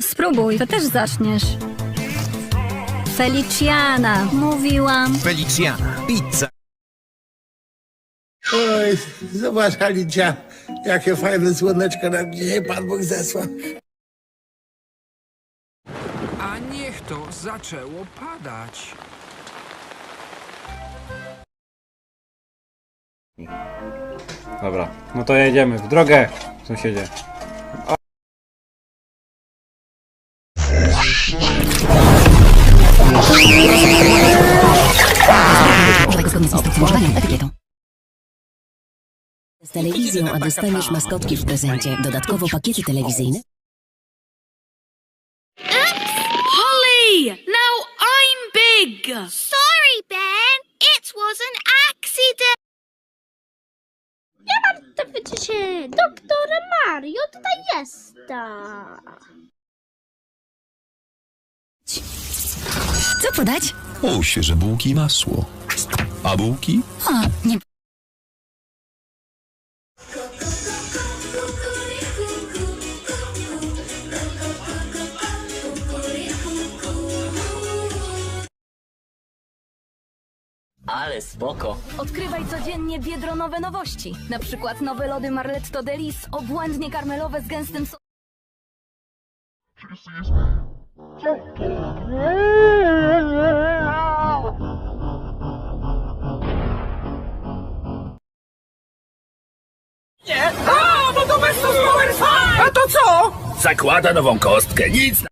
Spróbuj, to też zaczniesz. Feliciana, mówiłam. Feliciana, pizza. Oj, zobacz Alicia, jakie fajne słoneczko nam dzisiaj Pan Bóg zesłał. A niech to zaczęło padać. Dobra, no to jedziemy w drogę, sąsiedzie. Używaj zgodnie z instrukcją używania etykietą. Z telewizją, a dostaniesz maskotki w prezencie. Dodatkowo pakiety telewizyjne. Holly! Now I'm big! Sorry, Ben! It was an accident! Wiecie się, doktor Mario tutaj jest. Co podać? O, świeże bułki i masło. A bułki? O, nie. Ale spoko. Odkrywaj codziennie biedronowe nowości. Na przykład nowe lody Marletto Delis, obłędnie karmelowe z gęstym sosem. A to co? Zakłada nową kostkę, nic